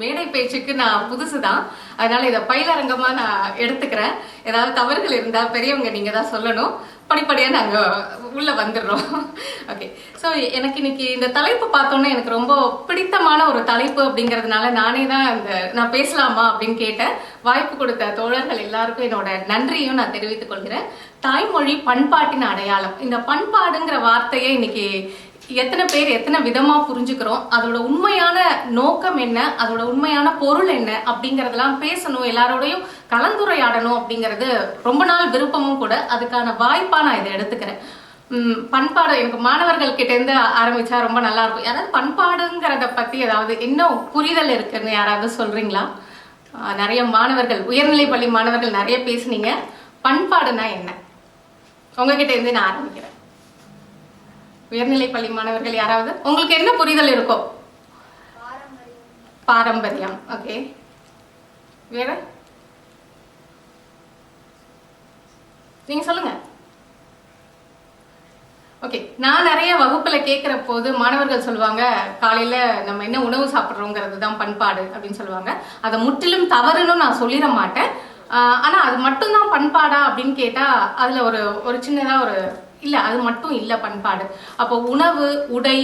மேடை பேச்சுக்கு நான் புதுசு தான் அதனால இதை பயிலரங்கமா நான் எடுத்துக்கிறேன். ஏதாவது தவறுகள் இருந்தா பெரியவங்க நீங்க தான் சொல்லணும். படிப்படியா நாங்க உள்ள வந்துடுறோம். ஓகே ஸோ எனக்கு இன்னைக்கு இந்த தலைப்பு பார்த்தோன்னே எனக்கு ரொம்ப பிடித்தமான ஒரு தலைப்பு அப்படிங்கிறதுனால நானே தான் இந்த நான் பேசலாமா அப்படின்னு கேட்டேன். வாய்ப்பு கொடுத்த தோழர்கள் எல்லாருக்கும் என்னோட நன்றியும் நான் தெரிவித்துக் கொள்கிறேன். தாய்மொழி பண்பாட்டின் அடையாளம். இந்த பண்பாடுங்கிற வார்த்தையை இன்னைக்கு எத்தனை பேர் எத்தனை விதமா புரிஞ்சுக்கிறோம் அதோட உண்மையான நோக்கம் என்ன அதோட உண்மையான பொருள் என்ன அப்படிங்கறதெல்லாம் பேசணும் எல்லாரோடையும் கலந்துரையாடணும் அப்படிங்கிறது ரொம்ப நாள் விருப்பமும் கூட. அதுக்கான வாய்ப்பா நான் இதை எடுத்துக்கிறேன். பண்பாடு எனக்கு மாணவர்கள் கிட்ட இருந்து ஆரம்பிச்சா ரொம்ப நல்லா இருக்கும். யாராவது பண்பாடுங்கிறத பத்தி ஏதாவது இன்னும் புரிதல் இருக்குன்னு யாராவது சொல்றீங்களா? நிறைய மாணவர்கள் உயர்நிலை பள்ளி மாணவர்கள் நிறைய பேசுனீங்க. பண்பாடுனா என்ன? உங்ககிட்ட இருந்து நான் ஆரம்பிக்கிறேன். உயர்நிலை பள்ளி மாணவர்கள் யாராவது? உங்களுக்கு என்ன புரிதல் இருக்கும் பாரம்பரியம். ஓகே. வேற? நீங்க சொல்லுங்க. ஓகே. நான் நிறைய வகுப்புல கேட்கிற போது மாணவர்கள் சொல்லுவாங்க காலையில நம்ம என்ன உணவு சாப்பிட்றோங்கிறது தான் பண்பாடு அப்படின்னு சொல்லுவாங்க. அதை முற்றிலும் தவறுன்னு நான் சொல்லிட மாட்டேன். ஆஹ் ஆனா அது மட்டும்தான் பண்பாடா அப்படின்னு கேட்டா அதுல ஒரு ஒரு சின்னதா ஒரு இல்லை அது மட்டும் இல்லை பண்பாடு. அப்போ உணவு உடை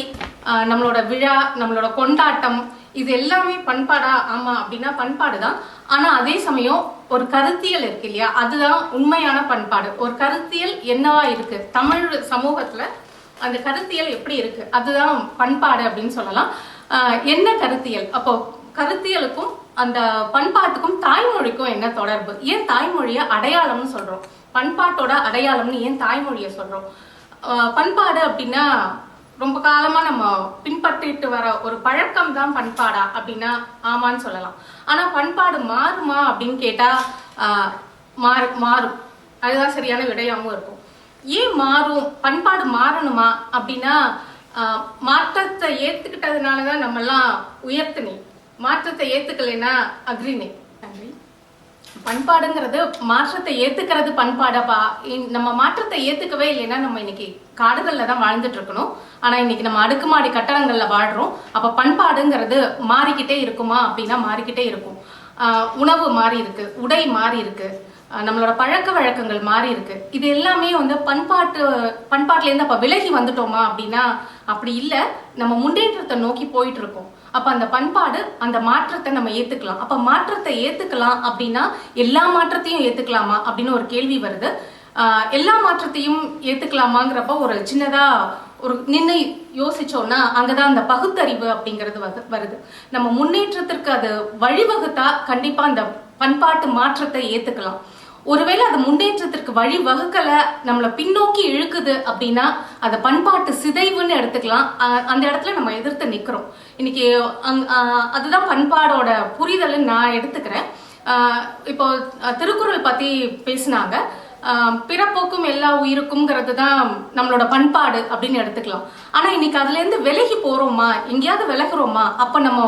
நம்மளோட விழா நம்மளோட கொண்டாட்டம் இது எல்லாமே பண்பாடா ஆமா அப்படின்னா பண்பாடு தான் ஆனா அதே சமயம் ஒரு கருத்தியல் இருக்கு இல்லையா? அதுதான் உண்மையான பண்பாடு. ஒரு கருத்தியல் என்னவா இருக்கு? தமிழ் சமூகத்துல அந்த கருத்தியல் எப்படி இருக்கு? அதுதான் பண்பாடு அப்படின்னு சொல்லலாம். என்ன கருத்தியல்? அப்போ கருத்தியலுக்கும் அந்த பண்பாட்டுக்கும் தாய்மொழிக்கும் என்ன தொடர்பு? ஏன் தாய்மொழியை அடையாளம்னு சொல்றோம்? பண்பாட்டோட அடையாளம்னு ஏன் தாய்மொழியை சொல்கிறோம் பண்பாடு அப்படின்னா ரொம்ப காலமாக நம்ம பின்பற்றிட்டு வர ஒரு பழக்கம் தான் பண்பாடா அப்படின்னா ஆமான்னு சொல்லலாம். ஆனால் பண்பாடு மாறுமா அப்படின்னு கேட்டால் மாறு மாறும். அதுதான் சரியான விடையாகவும் இருக்கும். ஏன் மாறும்? பண்பாடு மாறணுமா அப்படின்னா மாற்றத்தை ஏற்றுக்கிட்டதுனால தான் நம்மெல்லாம் உயர்த்தினி மாற்றத்தை ஏற்றுக்கலைன்னா அக்ரினே நன்றி. பண்பாடுங்கிறது மாற்றத்தை ஏத்துக்கிறது பண்பாடப்பா. இன்- நம்ம மாற்றத்தை ஏத்துக்கவே இல்லைன்னா நம்ம இன்னைக்கு காடுகள்ல தான் வாழ்ந்துட்டு இருக்கணும் ஆனா இன்னைக்கு நம்ம அடுக்குமாடி கட்டடங்கள்ல வாழ்றோம். அப்ப பண்பாடுங்கிறது மாறிக்கிட்டே இருக்குமா அப்படின்னா மாறிக்கிட்டே இருக்கும். உணவு மாறி இருக்கு உடை மாறி இருக்கு நம்மளோட பழக்க வழக்கங்கள் மாறி இருக்கு இது எல்லாமே வந்து பண்பாட்டு பண்பாட்டுல இருந்து அப்ப விலகி வந்துட்டோமா அப்படின்னா அப்படி இல்ல. நம்ம முன்னேற்றத்தை நோக்கி போயிட்டு இருக்கோம் அப்ப அந்த பண்பாடு அந்த மாற்றத்தை நம்ம ஏத்துக்கலாம். அப்ப மாற்றத்தை ஏத்துக்கலாம் அப்படின்னா எல்லா மாற்றத்தையும் ஏத்துக்கலாமா அப்படின்னு ஒரு கேள்வி வருது. எல்லா மாற்றத்தையும் ஏத்துக்கலாமாங்கிறப்ப ஒரு சின்னதா ஒரு நின்று யோசிச்சோம்னா அங்கதான் அந்த பகுத்தறிவு அப்படிங்கிறது வருது. நம்ம முன்னேற்றத்திற்கு அது வழிவகுத்தா கண்டிப்பா அந்த பண்பாட்டு மாற்றத்தை ஏத்துக்கலாம். ஒருவேளை அது முன்னேற்றத்திற்கு வழி வகுக்கல நம்மளை பின்னோக்கி இழுக்குது அப்படின்னா அதை பண்பாட்டு சிதைவுன்னு எடுத்துக்கலாம். அந்த இடத்துல நம்ம எதிர்த்து நிற்கிறோம் இன்னைக்கு அங்- அதுதான் பண்பாடோட புரிதல்னு நான் எடுத்துக்கிறேன். இப்போ திருக்குறள் பத்தி பேசினாங்க. பிறப்போக்கும் எல்லா உயிருக்கும்ங்கிறது தான் நம்மளோட பண்பாடு அப்படின்னு எடுத்துக்கலாம். ஆனால் இன்னைக்கு அதுலேருந்து விலகி போகிறோமா எங்கேயாவது விலகுறோமா? அப்போ நம்ம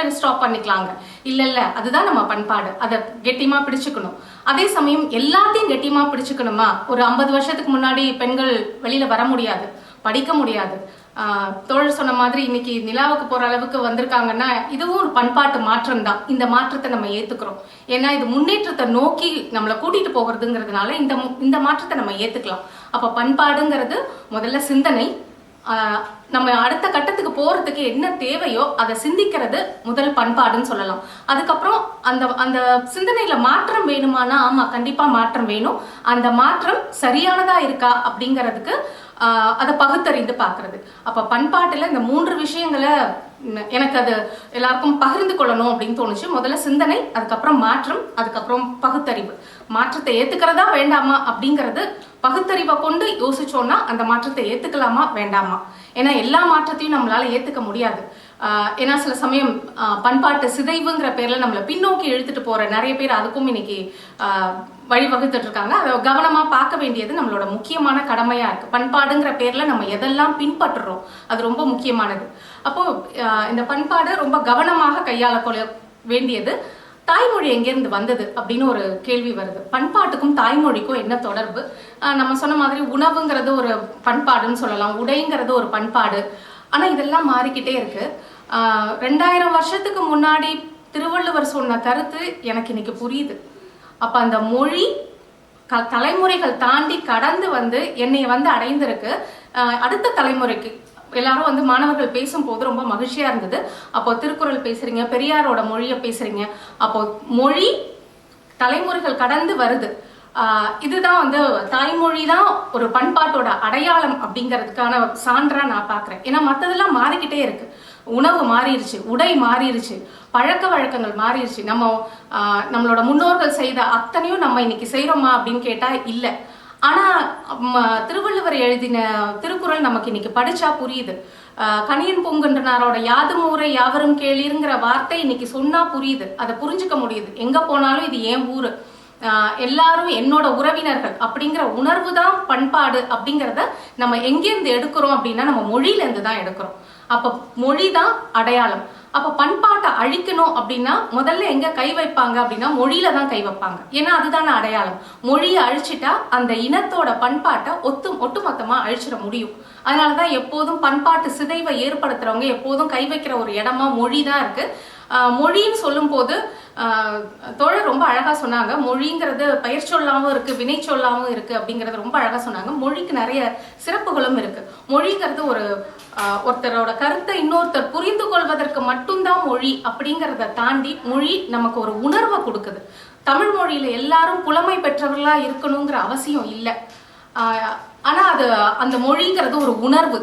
இடத்துல ஸ்டாப் பண்ணிக்கலாங்க. இல்ல இல்ல அதுதான் நம்ம பண்பாடு. அதை கெட்டியமா பிடிச்சுக்கணும். அதே சமயம் எல்லாத்தையும் கெட்டியமா பிடிச்சுக்கணுமா? ஒரு ஐம்பது வருஷத்துக்கு முன்னாடி பெண்கள் வெளியில வர முடியாது படிக்க முடியாது. தோழர் சொன்ன மாதிரி இன்னைக்கு நிலாவுக்கு போற அளவுக்கு வந்திருக்காங்கன்னா இதுவும் ஒரு பண்பாட்டு மாற்றம் தான் இந்த மாற்றத்தை நம்ம ஏத்துக்கிறோம். ஏன்னா இது முன்னேற்றத்தை நோக்கி நம்மளை கூட்டிட்டு போகிறதுங்கிறதுனால இந்த இந்த மாற்றத்தை நம்ம ஏத்துக்கலாம். அப்ப பண்பாடுங்கிறது முதல்ல சிந்தனை நம்ம அடுத்த கட்டத்துக்கு போகிறதுக்கு என்ன தேவையோ அதை சிந்திக்கிறது முதல் பண்பாடுன்னு சொல்லலாம். அதுக்கப்புறம் அந்த அந்த சிந்தனையில் மாற்றம் வேணுமானா ஆமாம் கண்டிப்பாக மாற்றம் வேணும். அந்த மாற்றம் சரியானதாக இருக்கா அப்படிங்கிறதுக்கு அதை பகுத்தறிந்து பார்க்கறது. அப்போ பண்பாட்டில் இந்த மூன்று விஷயங்களை எனக்கு அது எல்லாருக்கும் பகிர்ந்து கொள்ளணும் அப்படின்னு தோணுச்சு. முதல்ல சிந்தனை அதுக்கப்புறம் மாற்றம் அதுக்கப்புறம் பகுத்தறிவு. மாற்றத்தை ஏத்துக்கிறதா வேண்டாமா அப்படிங்கிறது பகுத்தறிவை கொண்டு யோசிச்சோம்னா அந்த மாற்றத்தை ஏத்துக்கலாமா வேண்டாமா? ஏன்னா எல்லா மாற்றத்தையும் நம்மளால ஏத்துக்க முடியாது. ஏன்னா சில சமயம் பண்பாட்டு சிதைவுங்கிற பேர்ல நம்மளை பின்னோக்கி இழுத்துட்டு போற நிறைய பேர் அதுக்கும் இன்னைக்கு வழிவகுத்துட்டு இருக்காங்க. அதை கவனமா பார்க்க வேண்டியது நம்மளோட முக்கியமான கடமையா இருக்கு. பண்பாடுங்கிற பேர்ல நம்ம எதெல்லாம் பின்பற்றுறோம் அது ரொம்ப முக்கியமானது. அப்போ இந்த பண்பாடு ரொம்ப கவனமாக கையாள வேண்டியது தாய்மொழி எங்கேருந்து வந்தது அப்படின்னு ஒரு கேள்வி வருது. பண்பாட்டுக்கும் தாய்மொழிக்கும் என்ன தொடர்பு? நம்ம சொன்ன மாதிரி உணவுங்கிறது ஒரு பண்பாடுன்னு சொல்லலாம். உடைங்கிறது ஒரு பண்பாடு. ஆனால் இதெல்லாம் மாறிக்கிட்டே இருக்கு. ரெண்டாயிரம் வருஷத்துக்கு முன்னாடி திருவள்ளுவர் சொன்ன கருத்து எனக்கு இன்னைக்கு புரியுது. அப்போ அந்த மொழி க தலைமுறைகள் தாண்டி கடந்து வந்து என்னை வந்து அடைந்திருக்கு. அடுத்த தலைமுறைக்கு எல்லாரும் வந்து மாணவர்கள் பேசும்போது ரொம்ப மகிழ்ச்சியா இருந்தது. அப்போ திருக்குறள் பேசுறீங்க பெரியாரோட மொழியை பேசுறீங்க. அப்போ மொழி தலைமுறைகள் கடந்து வருது. இதுதான் வந்து தாய்மொழி தான் ஒரு பண்பாட்டோட அடையாளம் அப்படிங்கிறதுக்கான சான்றாக நான் பார்க்குறேன் ஏன்னா மற்றதெல்லாம் மாறிக்கிட்டே இருக்கு. உணவு மாறிடுச்சு உடை மாறிடுச்சு பழக்க வழக்கங்கள் மாறிடுச்சு நம்ம நம்மளோட முன்னோர்கள் செய்த அத்தனையும் நம்ம இன்னைக்கு செய்கிறோமா அப்படின்னு கேட்டால் இல்லை. ஆனா திருவள்ளுவர் எழுதின திருக்குறள் நமக்கு இன்னைக்கு படிச்சா புரியுது. ஆஹ் கணியன் பூங்குன்றனாரோட யாதும் ஊரை யாவரும் கேளிருங்கிற வார்த்தை இன்னைக்கு சொன்னா புரியுது. அதை புரிஞ்சுக்க முடியுது. எங்க போனாலும் இது ஏன் ஊரு? ஆஹ் எல்லாரும் என்னோட உறவினர்கள் அப்படிங்கிற உணர்வு தான் பண்பாடு அப்படிங்கிறத நம்ம எங்கேருந்து எடுக்கிறோம் அப்படின்னா நம்ம மொழியிலேருந்து தான் எடுக்கிறோம். அப்ப மொழி தான் அடையாளம். அப்ப பண்பாட்டை அழிக்கணும் அப்படின்னா முதல்ல எங்க கை வைப்பாங்க அப்படின்னா மொழியில தான் கை வைப்பாங்க. ஏன்னா அதுதானே அடையாளம். மொழியை அழிச்சிட்டா அந்த இனத்தோட பண்பாட்டை ஒத்து ஒட்டுமொத்தமா அழிச்சிட முடியும். அதனாலதான் எப்போதும் பண்பாட்டு சிதைவை ஏற்படுத்துறவங்க எப்போதும் கை வைக்கிற ஒரு இடமா மொழி தான் இருக்கு. மொழின்னு சொல்லும்போது தோழர் ரொம்ப அழகாக சொன்னாங்க. மொழிங்கிறது பெயர் சொல்லாமல் இருக்குது வினை சொல்லாமல் இருக்குது அப்படிங்கிறது ரொம்ப அழகாக சொன்னாங்க. மொழிக்கு நிறைய சிறப்புகளும் இருக்குது மொழிங்கிறது ஒரு ஒருத்தரோட கருத்தை இன்னொருத்தர் புரிந்து கொள்வதற்கு மட்டும்தான் மொழி அப்படிங்கிறத தாண்டி மொழி நமக்கு ஒரு உணர்வை கொடுக்குது. தமிழ் மொழியில் எல்லாரும் புலமை பெற்றவர்களாக இருக்கணுங்கிற அவசியம் இல்லை. ஆனால் அது அந்த மொழிங்கிறது ஒரு உணர்வு.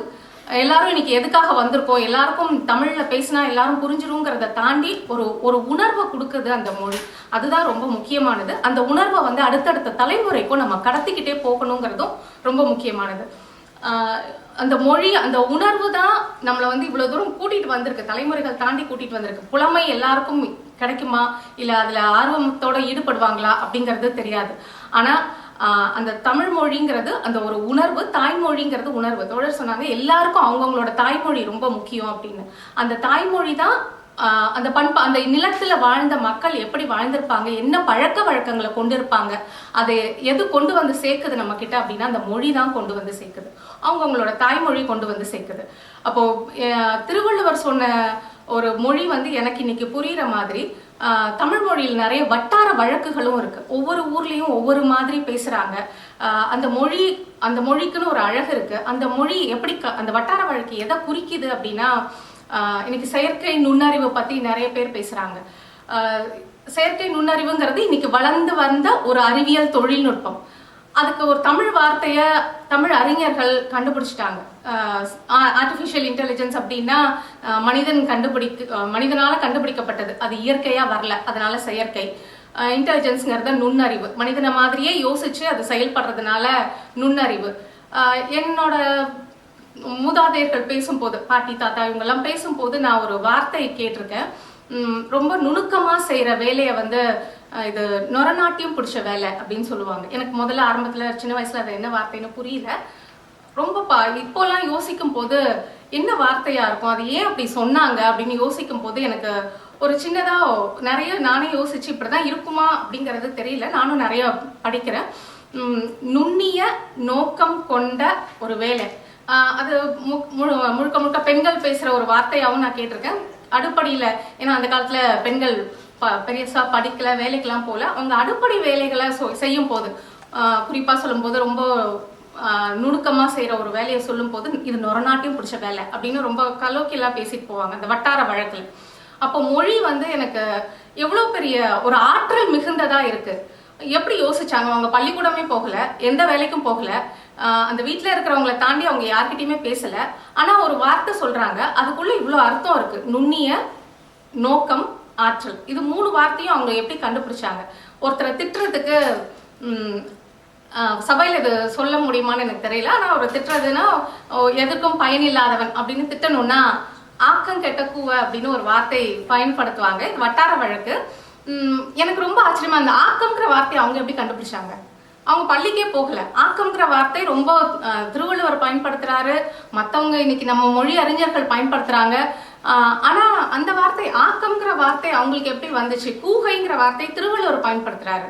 எல்லாரும் இன்னைக்கு எதுக்காக வந்திருக்கோம்? எல்லாருக்கும் தமிழில் பேசினா எல்லாரும் புரிஞ்சிருங்கிறத தாண்டி ஒரு ஒரு உணர்வை கொடுக்குது அந்த மொழி. அதுதான் ரொம்ப முக்கியமானது. அந்த உணர்வை வந்து அடுத்தடுத்த தலைமுறைக்கும் நம்ம கடத்திக்கிட்டே போகணுங்கிறதும் ரொம்ப முக்கியமானது. அந்த மொழி அந்த உணர்வு தான் நம்மளை வந்து இவ்வளோ தூரம் கூட்டிகிட்டு வந்திருக்கு. தலைமுறைகள் தாண்டி கூட்டிகிட்டு வந்திருக்கு. புலமை எல்லாருக்கும் கிடைக்குமா? இல்லை அதில் ஆர்வத்தோட ஈடுபடுவாங்களா? அப்படிங்கிறது தெரியாது. ஆனால் அந்த தமிழ் மொழிங்கிறது அந்த ஒரு உணர்வு தாய்மொழிங்கிறது உணர்வு. தோழர் சொன்னாங்க எல்லாருக்கும் அவங்கவங்களோட தாய்மொழி ரொம்ப முக்கியம் அப்படின்னு. அந்த தாய்மொழி தான் அந்த பண்பா அந்த நிலத்துல வாழ்ந்த மக்கள் எப்படி வாழ்ந்திருப்பாங்க என்ன பழக்க வழக்கங்களை கொண்டு இருப்பாங்க அதை எது கொண்டு வந்து சேர்க்குது நம்ம கிட்ட அப்படின்னா அந்த மொழி தான் கொண்டு வந்து சேர்க்குது. அவங்கவுங்களோட தாய்மொழி கொண்டு வந்து சேர்க்குது. அப்போ திருவள்ளுவர் சொன்ன ஒரு மொழி வந்து எனக்கு இன்னைக்கு புரியுற மாதிரி தமிழ் மொழியில் நிறைய வட்டார வழக்குகளும் இருக்கு. ஒவ்வொரு ஊர்லேயும் ஒவ்வொரு மாதிரி பேசுறாங்க. அந்த மொழி அந்த மொழிக்குன்னு ஒரு அழகு இருக்கு. அந்த மொழி எப்படி க- அந்த வட்டார வழக்கு எதை குறிக்குது அப்படின்னா இன்னைக்கு செயற்கை நுண்ணறிவு பத்தி நிறைய பேர் பேசுறாங்க. செயற்கை நுண்ணறிவுங்கிறது இன்னைக்கு வளர்ந்து வந்த ஒரு அறிவியல் தொழில்நுட்பம். அதுக்கு ஒரு தமிழ் வார்த்தைய தமிழ் அறிஞர்கள் கண்டுபிடிச்சிட்டாங்க. ஆர்டிஃபிஷியல் இன்டெலிஜென்ஸ் அப்படின்னா மனிதன் கண்டுபிடிக்க மனிதனால கண்டுபிடிக்கப்பட்டது. அது இயற்கையா வரல. அதனால செயற்கை. இன்டெலிஜென்ஸ்ங்கிறத நுண்ணறிவு. மனிதனை மாதிரியே யோசிச்சு அது செயல்படுறதுனால நுண்ணறிவு. என்னோட மூதாதையர்கள் பேசும்போது பாட்டி தாத்தா இவங்க எல்லாம் பேசும்போது நான் ஒரு வார்த்தையை கேட்டிருக்கேன். ரொம்ப நுணுக்கமா செய்யற வேலையை வந்து இது நொரநாட்டியம் பிடிச்ச வேலை அப்படின்னு சொல்லுவாங்க. எனக்கு முதல்ல ஆரம்பத்தில் சின்ன வயசில் அது என்ன வார்த்தைன்னு புரியல. ரொம்ப பா இப்போலாம் யோசிக்கும் போது என்ன வார்த்தையாக இருக்கும்? அது ஏன் அப்படி சொன்னாங்க? அப்படின்னு யோசிக்கும் போது எனக்கு ஒரு சின்னதாக நிறைய நானே யோசிச்சு இப்படிதான் இருக்குமா அப்படிங்கிறது தெரியல. நானும் நிறைய படிக்கிறேன். நுண்ணிய நோக்கம் கொண்ட ஒரு வேலை. அது மு- முழு- முழுக்க முழுக்க பெண்கள் பேசுகிற ஒரு வார்த்தையாகவும் நான் கேட்டிருக்கேன். அடுப்படியில் ஏன்னா அந்த காலத்தில் பெண்கள் ப- பெருசா படிக்கல வேலைக்கெல்லாம் போல அவங்க அடுப்படை வேலைகளை செய்யும் போது குறிப்பாக சொல்லும்போது ரொம்ப நுணுக்கமாக நுணுக்கமா செய்யற ஒரு வேலையை சொல்லும் போது இது நொரநாட்டியம் பிடிச்ச வேலை அப்படின்னு ரொம்ப கலோக்கியெல்லாம் பேசிட்டு போவாங்க அந்த வட்டார வழக்கில். அப்போ மொழி வந்து எனக்கு எவ்வளோ பெரிய ஒரு ஆற்றல் மிகுந்ததா இருக்கு. எப்படி யோசிச்சாங்க? அவங்க பள்ளிக்கூடமே போகல எந்த வேலைக்கும் போகல. அந்த வீட்டில் இருக்கிறவங்கள தாண்டி அவங்க யார்கிட்டயுமே பேசல. ஆனா ஒரு வார்த்தை சொல்றாங்க அதுக்குள்ள இவ்வளோ அர்த்தம் இருக்கு. நுண்ணிய நோக்கம் ஆற்றல். இது மூணு வார்த்தையும் அவங்க எப்படி கண்டுபிடிச்சாங்க? ஒருத்தரை திட்டுறதுக்கு சபையில் இது சொல்ல முடியுமான்னு எனக்கு தெரியல. ஆனால் அவரை திட்டுறதுன்னா எதுக்கும் பயனில்லாதவன் அப்படின்னு திட்டணும்னா ஆக்கம் கெட்ட கூவ அப்படின்னு ஒரு வார்த்தை பயன்படுத்துவாங்க. இது வட்டார வழக்கு. எனக்கு ரொம்ப ஆச்சரியமா அந்த ஆக்கம்ங்கிற வார்த்தையை அவங்க எப்படி கண்டுபிடிச்சாங்க? அவங்க பள்ளிக்கே போகல. ஆக்கம்ங்கிற வார்த்தை ரொம்ப திருவள்ளுவர் பயன்படுத்துறாரு. மற்றவங்க இன்னைக்கு நம்ம மொழி அறிஞர்கள் பயன்படுத்துறாங்க. ஆனால் அந்த வார்த்தை ஆக்கம்ங்கிற வார்த்தை அவங்களுக்கு எப்படி வந்துச்சு? கூகைங்கிற வார்த்தை திருவள்ளுவர் பயன்படுத்துறாரு.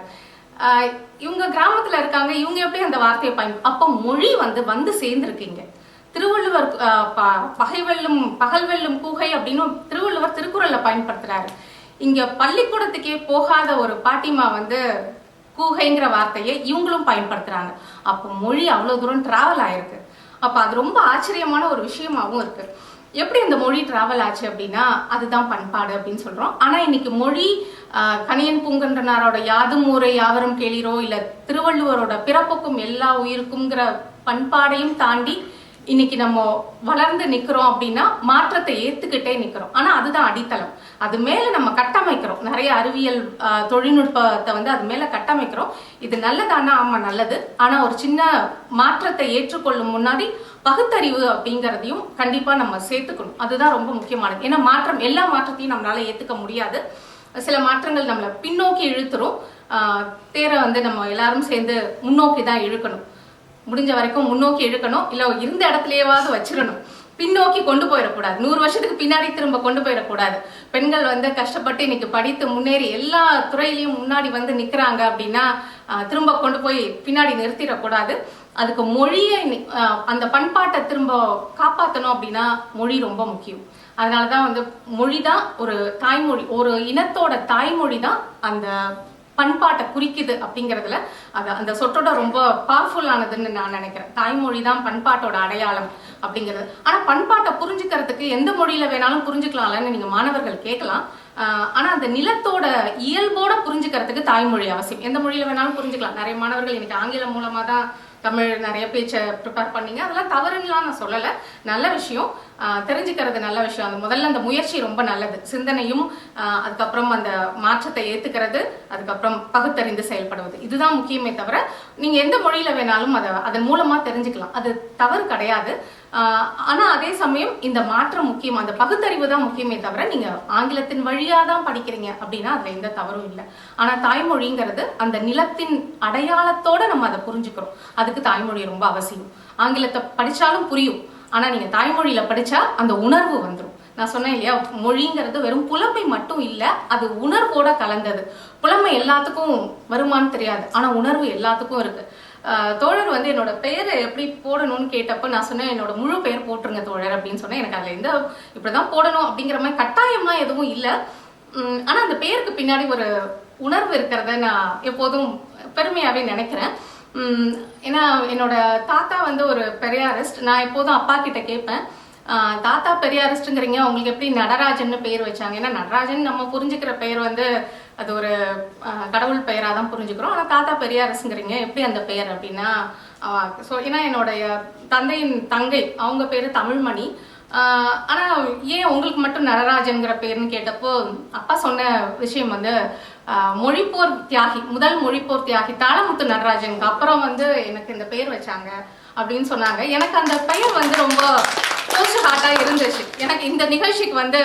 இவங்க கிராமத்தில் இருக்காங்க இவங்க எப்படி அந்த வார்த்தையை பயன் அப்போ மொழி வந்து வந்து சேர்ந்துருக்கீங்க. திருவள்ளுவர் ப- பகைவெல்லும் பகல் வெல்லும் கூகை அப்படின்னு திருவள்ளுவர் திருக்குறள்ல பயன்படுத்துறாரு. இங்க பள்ளிக்கூடத்துக்கே போகாத ஒரு பாட்டிமா வந்து கூகைங்கிற வார்த்தையை இவங்களும் பயன்படுத்துறாங்க. அப்போ மொழி அவ்வளோ தூரம் டிராவல் ஆயிருக்கு. அப்போ அது ரொம்ப ஆச்சரியமான ஒரு விஷயமாகவும் இருக்கு. எப்படி இந்த மொழி டிராவல் ஆச்சு அப்படின்னா அதுதான் பண்பாடு அப்படின்னு சொல்றோம். ஆனா இன்னைக்கு மொழி கணியன் பூங்கன்றனாரோட யாதும் ஊரை யாவரும் கேளிரோ? இல்ல திருவள்ளுவரோட பிறப்புக்கும் எல்லா உயிருக்குங்கிற பண்பாடையும் தாண்டி இன்னைக்கு நம்ம வளர்ந்து நிக்கிறோம் அப்படின்னா மாற்றத்தை ஏத்துக்கிட்டே நிக்கிறோம். ஆனா அதுதான் அடித்தளம். அது மேல நம்ம கட்டமைக்கிறோம். நிறைய அறிவியல் தொழில்நுட்பத்தை வந்து அது மேல கட்டமைக்கிறோம். இது நல்லதானா? ஆமா நல்லது. ஆனா ஒரு சின்ன மாற்றத்தை ஏற்றுக்கொள்ளும் முன்னாடி பகுத்தறிவு அப்படிங்கிறதையும் கண்டிப்பாக நம்ம சேர்த்துக்கணும். அதுதான் ரொம்ப முக்கியமானது. ஏன்னா மாற்றம் எல்லா மாற்றத்தையும் நம்மளால ஏற்றுக்க முடியாது. சில மாற்றங்கள் நம்மளை பின்னோக்கி இழுத்துரும். தேரை வந்து நம்ம எல்லாரும் சேர்ந்து முன்னோக்கி தான் இழுக்கணும். முடிஞ்ச வரைக்கும் முன்னோக்கி இழுக்கணும். இல்லை இருந்த இடத்துலயேவாவது வச்சிடணும் பின்னோக்கி கொண்டு போயிடக்கூடாது. நூறு வருஷத்துக்கு பின்னாடி திரும்ப கொண்டு போயிடக்கூடாது. பெண்கள் வந்து கஷ்டப்பட்டு இன்னைக்கு படித்து முன்னேறி எல்லா துறையிலையும் முன்னாடி வந்து நிற்கிறாங்க அப்படின்னா திரும்ப கொண்டு போய் பின்னாடி நிறுத்திடக்கூடாது. அதுக்கு மொழியை அந்த பண்பாட்டை திரும்ப காப்பாற்றணும் அப்படின்னா மொழி ரொம்ப முக்கியம். அதனாலதான் வந்து மொழி தான் ஒரு தாய்மொழி ஒரு இனத்தோட தாய்மொழி தான் அந்த பண்பாட்டை குறிக்குது அப்படிங்கறதுல அது அந்த சொற்றோட ரொம்ப பவர்ஃபுல்லானதுன்னு நான் நினைக்கிறேன். தாய்மொழி தான் பண்பாட்டோட அடையாளம் அப்படிங்கிறது. ஆனா பண்பாட்டை புரிஞ்சுக்கிறதுக்கு எந்த மொழியில வேணாலும் புரிஞ்சுக்கலாம்லன்னு நீங்க மாணவர்கள் கேட்கலாம். ஆஹ் ஆனா அந்த நிலத்தோட இயல்போட புரிஞ்சுக்கிறதுக்கு தாய்மொழி அவசியம். எந்த மொழியில வேணாலும் புரிஞ்சுக்கலாம். நிறைய மாணவர்கள் இன்னைக்கு ஆங்கிலம் மூலமாக தான் தமிழ் நிறைய பேச்சை ப்ரிப்பேர் பண்ணீங்க. அதெல்லாம் தவறுலாம் நான் சொல்லலை. நல்ல விஷயம். தெரிஞ்சுக்கிறது நல்ல விஷயம். அந்த முதல்ல அந்த முயற்சி ரொம்ப நல்லது. சிந்தனையும் அதுக்கப்புறம் அந்த மாற்றத்தை ஏற்றுக்கிறது அதுக்கப்புறம் பகுத்தறிந்து செயல்படுவது. இதுதான் முக்கியமே தவிர நீங்கள் எந்த மொழியில் வேணாலும் அதை அதன் மூலமாக தெரிஞ்சுக்கலாம். அது தவறு கிடையாது. ஆனால் ஆனா அதே சமயம் இந்த மாற்றம் முக்கியம் அந்த பகுத்தறிவு தான் முக்கியமே தவிர நீங்க ஆங்கிலத்தின் வழியா தான் படிக்கிறீங்க அப்படின்னா அதுல எந்த தவறும் இல்லை. ஆனா தாய்மொழிங்கிறது அந்த நிலத்தின் அடையாளத்தோட நம்ம அதை புரிஞ்சுக்கிறோம். அதுக்கு தாய்மொழி ரொம்ப அவசியம். ஆங்கிலத்தை படிச்சாலும் புரியும். ஆனா நீங்க தாய்மொழியில படிச்சா அந்த உணர்வு வந்துடும் நான் சொன்னேன் இல்லையா மொழிங்கிறது வெறும் புலமை மட்டும் இல்லை அது உணர்வோட கலந்தது. புலமை எல்லாத்துக்கும் வருமான்னு தெரியாது. ஆனா உணர்வு எல்லாத்துக்கும் இருக்கு. தோழர் வந்து என்னோட பெயரை எப்படி போடணும்னு கேட்டப்ப நான் சொன்னேன் என்னோட முழு பெயர் போட்டுருங்க தோழர் அப்படின்னு சொன்னேன். எனக்கு அதுல எந்த இப்படிதான் போடணும் அப்படிங்கிற மாதிரி கட்டாயம்லாம் எதுவும் இல்லை. ஆனால் ஆனா அந்த பெயருக்கு பின்னாடி ஒரு உணர்வு இருக்கிறத நான் எப்போதும் பெருமையாவே நினைக்கிறேன். ஏன்னா என்னோட தாத்தா வந்து ஒரு பெரியாரிஸ்ட். நான் எப்போதும் அப்பா கிட்ட கேட்பேன். தாத்தா பெரியாரிஸ்ட்டுங்கிறீங்க அவங்களுக்கு எப்படி நடராஜன்னு பேர் வச்சாங்க. ஏன்னா நடராஜன் நம்ம புரிஞ்சுக்கிற பெயர் வந்து அது ஒரு கடவுள் பெயராக தான் புரிஞ்சுக்கிறோம். ஆனால் தாத்தா பெரியாரசுங்கிறீங்க. எப்படி அந்த பெயர் அப்படின்னா ஸோ ஏன்னா என்னுடைய தந்தையின் தங்கை அவங்க பேர் தமிழ்மணி. ஆனால் ஏன் உங்களுக்கு மட்டும் நடராஜன்கிற பேர்னு கேட்டப்போ அப்பா சொன்ன விஷயம் வந்து மொழிப்போர் தியாகி முதல் மொழிப்போர் தியாகி தாளமுத்து நடராஜனுக்கு அப்புறம் வந்து எனக்கு இந்த பெயர் வச்சாங்க அப்படின்னு சொன்னாங்க. எனக்கு அந்த பெயர் வந்து ரொம்ப க்ளோஸ் ஹார்ட்டா இருந்துச்சு. எனக்கு இந்த நிகழ்ச்சிக்கு வந்து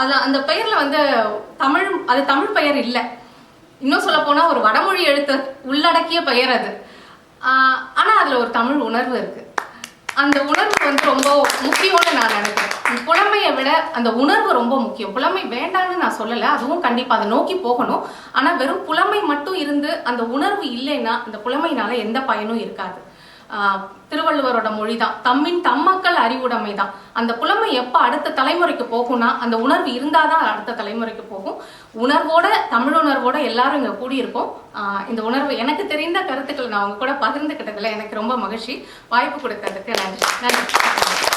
அது அந்த பெயரில் வந்து தமிழ் அது தமிழ் பெயர் இல்லை. இன்னும் சொல்ல போனால் ஒரு வடமொழி எழுத்து உள்ளடக்கிய பெயர் அது. ஆனால் அதில் ஒரு தமிழ் உணர்வு இருக்குது அந்த உணர்வு வந்து ரொம்ப முக்கியம்னு நான் நினைக்கிறேன். புலமையை விட அந்த உணர்வு ரொம்ப முக்கியம். புலமை வேண்டாம்னு நான் சொல்லலை. அதுவும் கண்டிப்பாக அதை நோக்கி போகணும். ஆனால் வெறும் புலமை மட்டும் இருந்து அந்த உணர்வு இல்லைன்னா அந்த புலமையினால எந்த பயனும் இருக்காது. திருவள்ளுவரோட திருவள்ளுவரோட மொழிதான். தம்மின் தம்மக்கள் அறிவுடைமை தான் அந்த புலமை எப்போ அடுத்த தலைமுறைக்கு போகும்னா அந்த உணர்வு இருந்தாதான் அடுத்த தலைமுறைக்கு போகும். உணர்வோட தமிழ் உணர்வோட எல்லாரும் இங்கே கூடியிருக்கோம். இந்த உணர்வு எனக்கு தெரிந்த கருத்துக்களை நான் அவங்க கூட பகிர்ந்துக்கிட்டதில் எனக்கு ரொம்ப மகிழ்ச்சி. வாய்ப்பு கொடுத்ததுக்கு நன்றி. நன்றி.